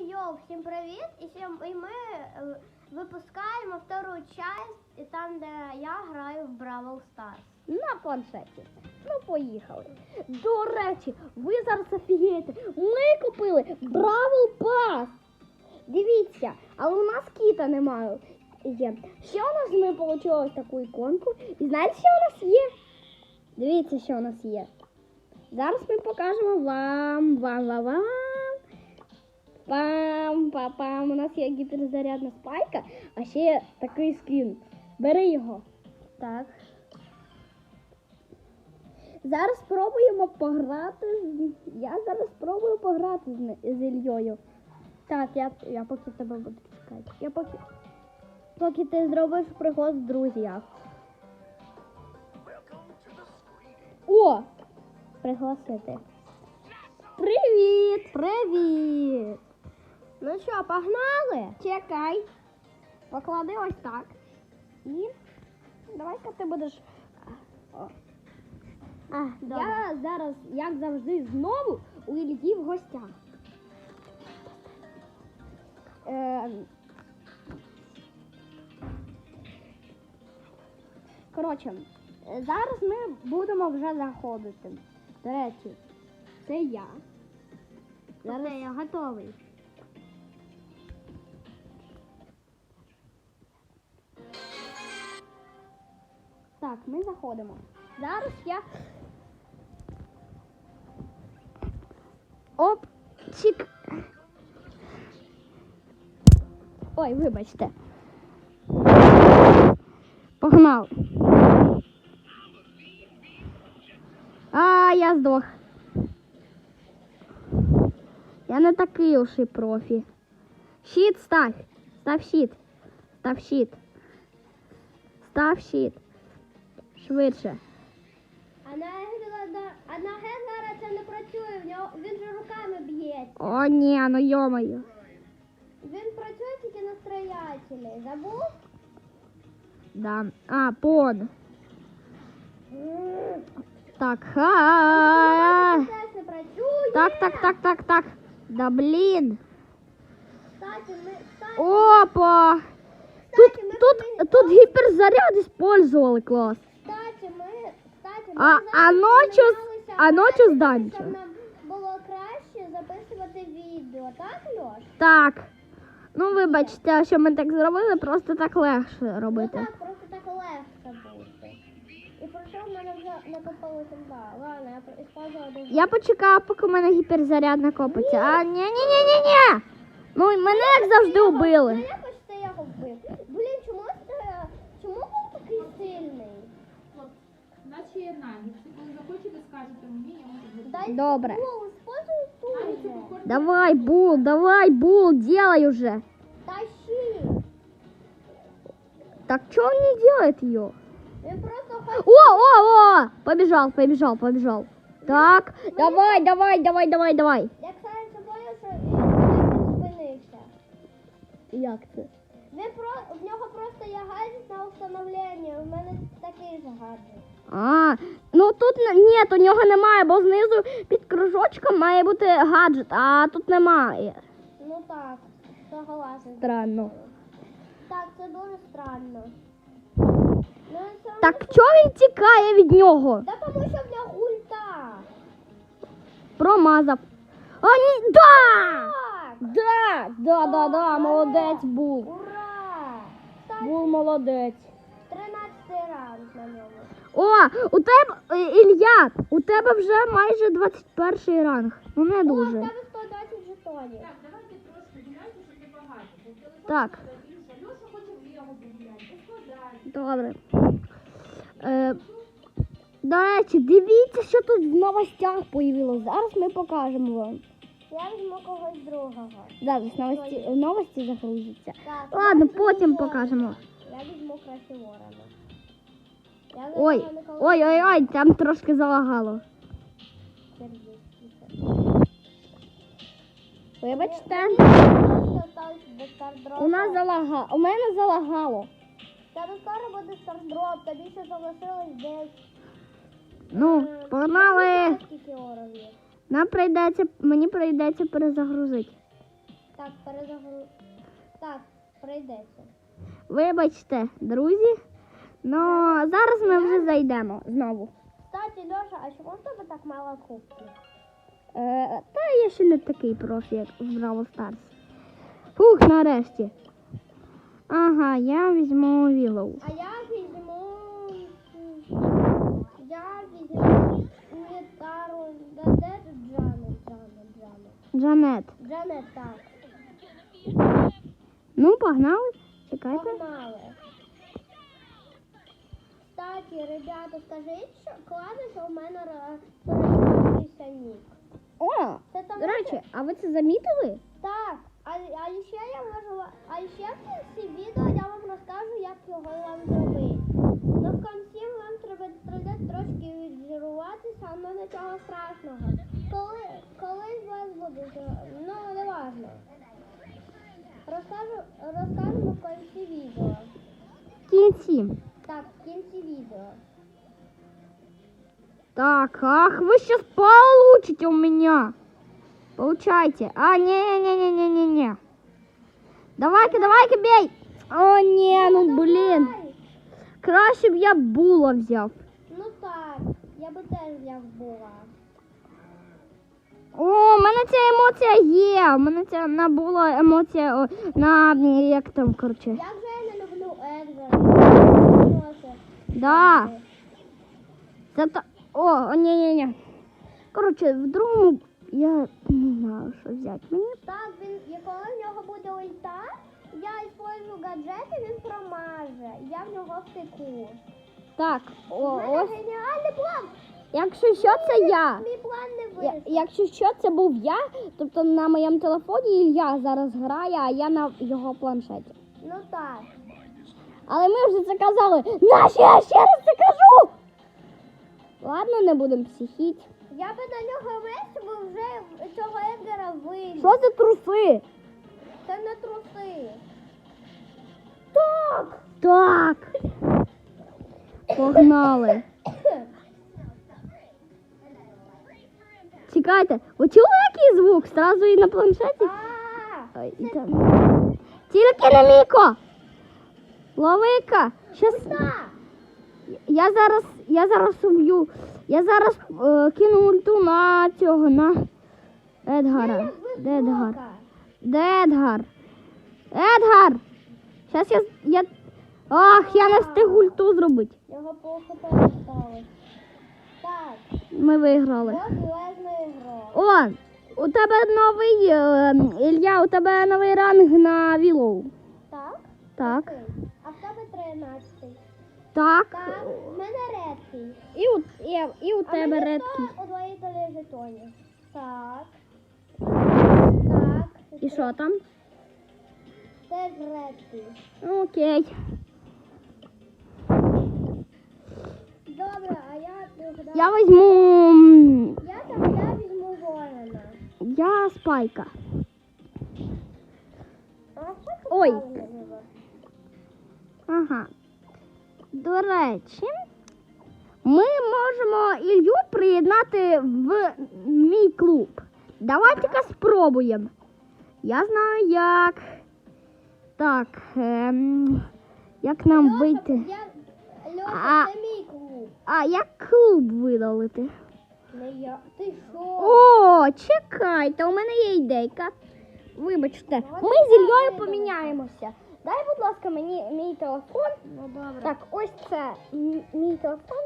Йоу, всім привіт! І, сьом- і ми е, випускаємо втору часть, там, де я граю в Бравл Старс. на планшеті. Ну, поїхали. До речі, ви зараз офігієте. Ми купили Бравл Пас. Дивіться, але у нас кіта немає. Є. Ще у нас ми отримали таку іконку. І знаєте, що у нас є? Дивіться, що у нас є. Зараз ми покажемо вам, вам, вам, вам. Пам, па, пам. У нас є гіперзарядна спайка, а ще є такий скін. Бери його. Так. Зараз спробуємо пограти. з- Я зараз спробую пограти з, з Ільєю. Так, я, я поки тебе буду чекати. Я поки. Поки ти зробиш пригод з друзях. О! Пригласити. Привіт! Привіт! Ну що, погнали? Чекай. Поклади ось так. І давай-ка ти будеш. О. А, Я зараз, як завжди, знову у Ільї в гостях. Е, коротше, зараз ми будемо вже заходити. До речі, це я. Зараз я готовий. Так, ми заходимо. Зараз я. Оп, чик. Ой, вибачте. Погнав. А, я здох. Я не такий уж і профі. Щит став. Став щит. Став щит. Став щит. Швидше. А на, Генгара- а на Генгара це не працює, в нього, він же руками б'ється. О, ні, ну йомаю. Він працює тільки на строятелі. Забув? Да. А, пон. Так, ха. Теж не працює. Так, так, так, так, так. Да блін. Кстати, ми, кстати, Опа. Тут, кстати, ми тут, повинні- тут гіперзаряд использовали клас. А- а ночі з- а ночі з Данчо. Було краще записувати відео, так, Льош? Так. Ну, вибачте, що ми так зробили, просто так легше Ну робити. так, просто так легко бути. І про що в мене вже накопилося два. Ладно, я про- использую один. Я почекав, поки у мене гіперзаряд накопиться. А, ні, ні, ні, ні, ні. Ну, мене як завжди Ну убили. якось ти скажете мені, я можу зробити. Дай Добре. О, используй ту Навіть це же. похоже. Давай, Бул, давай, Бул, делай уже. Тащи. Так что он не делает ее? Він просто хоче. О, о, о! Побежал, побежал, побежал. Так, давай, давай, давай, давай, давай. Я, кстати, забула, що він зупинився. Як це? Він про... В нього просто є гаджет на встановлення. У мене такий же гаджет. А, ну тут ні, у нього немає, бо знизу під кружочком має бути гаджет, а тут немає. Ну так, согласен. Странно. Так, це дуже странно. Ну, це Так чого він тікає від нього? Да тому що в нього ульта. Промазав. А, ні, да! Да, да, да, да, молодець був. Ура! Був молодець. О, у тебе, е, Ілля, у тебе вже майже 21 ранг. Ну не О, в тебе 120 жетонів. Так, давайте трошки гуляйте, щоб не багато. Бо в телефоні Так. Льоша хоче в Лего погуляти. Добре. Е, до речі, дивіться, що тут в новостях появилось. Зараз ми покажемо вам. Я візьму когось другого. Зараз новості, новості загрузяться. Так, Ладно, потім покажемо. Я візьму краще ворона. Я за Ой, нього ніколи ой, не ой, ой, там трошки залагало. Вибачте. У нас залагало. У мене залагало. Тебе скоро буде стардроп, тобі ще залишилось десь. Ну, е, погнали. Нам прийдеться, мені прийдеться перезагрузити. Так, перезагру. Так, прийдеться. Вибачте, друзі. Ну, зараз ми вже зайдемо знову. Кстати, Льоша, а чому в тебе так мало кубків? Е, та я ще не такий профі, як в Браво Старс. Фух, нарешті. Ага, я візьму Вілоу. А я візьму. Я візьму де Джанет, Джанет, Джанет. Джанет. Джанет, так. Ну, погнали. Чекайте. Погнали. Кстати, ребята, скажіть, що класно, що в мене ра- нік. О, Це тому, до речі, а ви це замітили? Так, а, а ще я можу, а ще в кінці відео я вам розкажу, як його вам зробити. Ну в кінці вам треба треба трошки віджируватися, але нічого страшного. Коли, коли з вас буде, ну не важно. Розкажу, розкажемо в кінці відео. В кінці. Так, в кінці відео. Так, ах, вы сейчас получите у меня. Получайте. А, не-не-не-не-не-не. Давай-ка, давай-ка, бей. О, не, ну, блин. Давай. Краще б я була взяв. Ну так, я би теж як була. О, у мене ця емоція є. У мене ця набула емоція о, на м, як там, коротше. Як же я не люблю Едгара? Да. Це. О, о, ні, ні, ні. Коротше, в другому я не знаю, що взяти. Мені Так, він, коли в нього буде ульта, я использую гаджет і він промаже. Я в нього втеку. так, о, мене ось. геніальний план. Якщо що, це я. Мій план не Я- Якщо що, це був я, тобто на моєму телефоні Ілья зараз грає, а я на його планшеті. Ну так. Але ми вже це казали. Нащо я ще раз це кажу? Ладно, не будемо психіть. Я би на нього весь би вже цього Едгара виліз. Що за труси? Це не труси. Так. Так. Погнали. Чекайте, ви чули який звук? Зразу і на планшеті? А, і там. Тільки не Міко! Ловика! Щас... Я зараз, я зараз уб'ю. Я зараз е, кину ульту на цього, на Едгара. Де Едгар? Де Едгар? Едгар! Щас я. я... Ах, я не встиг ульту зробити. Його полхота осталось. Так, Ми виграли. О, у тебе новий е, Ілля, у тебе новий ранг на Вілоу. Так? Так. Окей. А в тебе 13. Так. В мене редкий. І у, і, і у А тебе мені редкий. сто удвоїтелі жетонів. Так. Так. І що там? Теж редкий. Окей. Добре, а я тогда... Я візьму. м, Я тогда візьму Ворона. Я спайка. А що це Ой. правильно? Ага. До речі, ми можемо Ілью приєднати в мій клуб. Давайте-ка спробуємо. Я знаю як. Так. Ем, як нам Льоша, вийти? Я... Льоша, А- це мій клуб. А як клуб видалити? Не я. Ти що? О, чекайте, у мене є ідейка. Вибачте, ми з Ільєю поміняємося. Дай, будь ласка, мені мій телефон. Ну добре. Так, ось це мій телефон.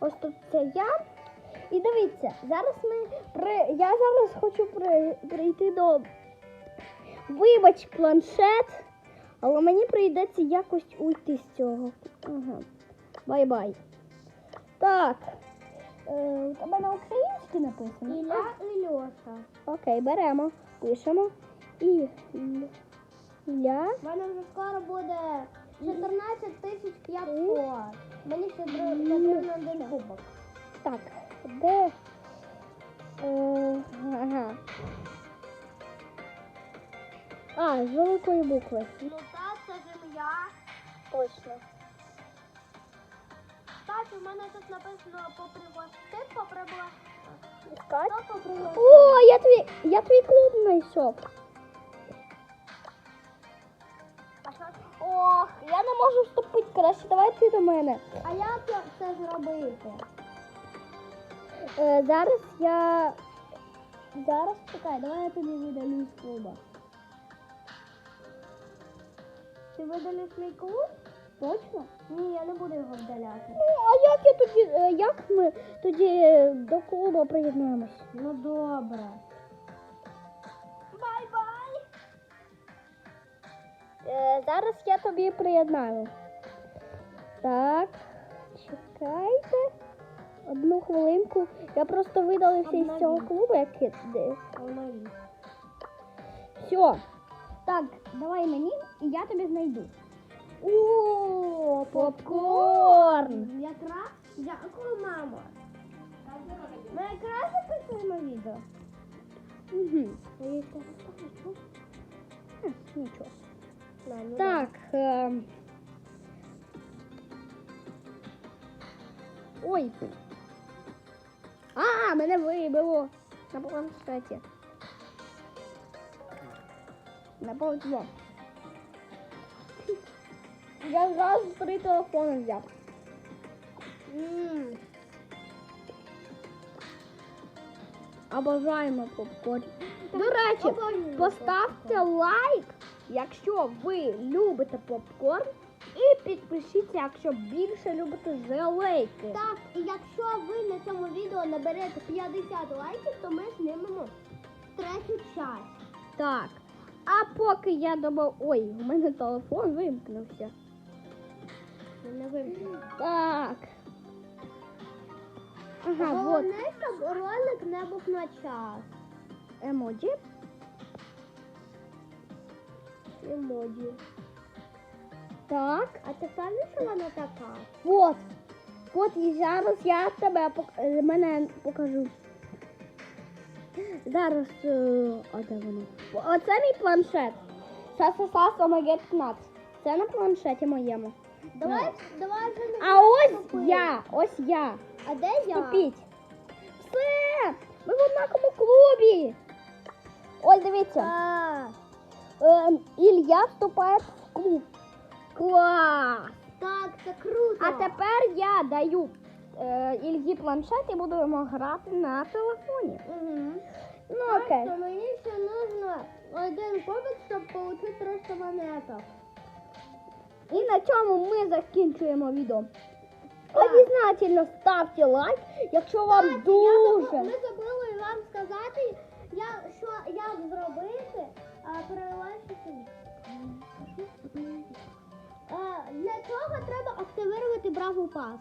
Ось тут це я. І дивіться, зараз ми при. Я зараз хочу при... прийти до. Вибач, планшет. Але мені прийдеться якось уйти з цього. Ага. Бай-бай. Так. Е, у тебе на українській написано? Ілля і Льоша. Окей, беремо, пишемо. І Ілля. У мене вже скоро буде 14 тисяч 500. Мені ще потрібно один кубок. Так, де? Е, ага. А, з великої букви. Ну так, це земля. Точно. Кстати, у мене тут написано попривозти, попривозти. Искать? Хто? О, я твій, я твій клуб знайшов. Ох, я не можу вступити, краще давай ти до мене. А як це- зробити? Е, зараз я. Зараз чекай, давай я тобі видалю з клуба. Ти видалиш мій клуб? Точно? Ні, я не буду його вдаляти. Ну, а як я тоді, е, як ми тоді до клубу приєднаємось? Ну добре. Зараз я тобі приєднаю. Так, чекайте. Одну хвилинку. Я просто видалився із цього клубу, як де. Все. Так, давай мені, і я тобі знайду. О, Попкорн! Якраз дякую, мамо. Ми якраз записуємо відео. Угу. Нічого. Так. Е... Ой. А, мене вибило на планшеті. На повзло. Я зразу три телефони взяв. М, Обожаємо попкорн. До речі, поставте лайк, якщо ви любите попкорн. І підпишіться, якщо більше любите желейки. Так, і якщо ви на цьому відео наберете 50 лайків, то ми знімемо третю часть. Так. А поки я думав, ой, у мене телефон вимкнувся. Не вимкнемо. Так. Ага, Головне, щоб ролик не був на час. емоджі. Емоджі. Так. А ти впевнений, що вона така? От. От і зараз я тебе пок... е, мене покажу. Зараз. е, А де воно? Оце мій планшет. Сасаса Омеге 15. Це на планшеті моєму. Давай, давай вже не А ось я, ось я. А де я? Вступіть. Все! Ми в однаковому клубі. Ось дивіться. А, Ем, Ілля вступає в клуб. Клас! так, це круто. А тепер я даю е, Ільї планшет і будемо грати на телефоні. Угу. Ну окей. то мені ще нужно один побіт, щоб отримати 300 монеток. І на цьому ми закінчуємо відео. Так. Обязательно ставте лайк, якщо вам Так, я дуже. забу- Ми забули вам сказати, я, що, як зробити а, перелайшити. А, для цього треба активувати браву Пас.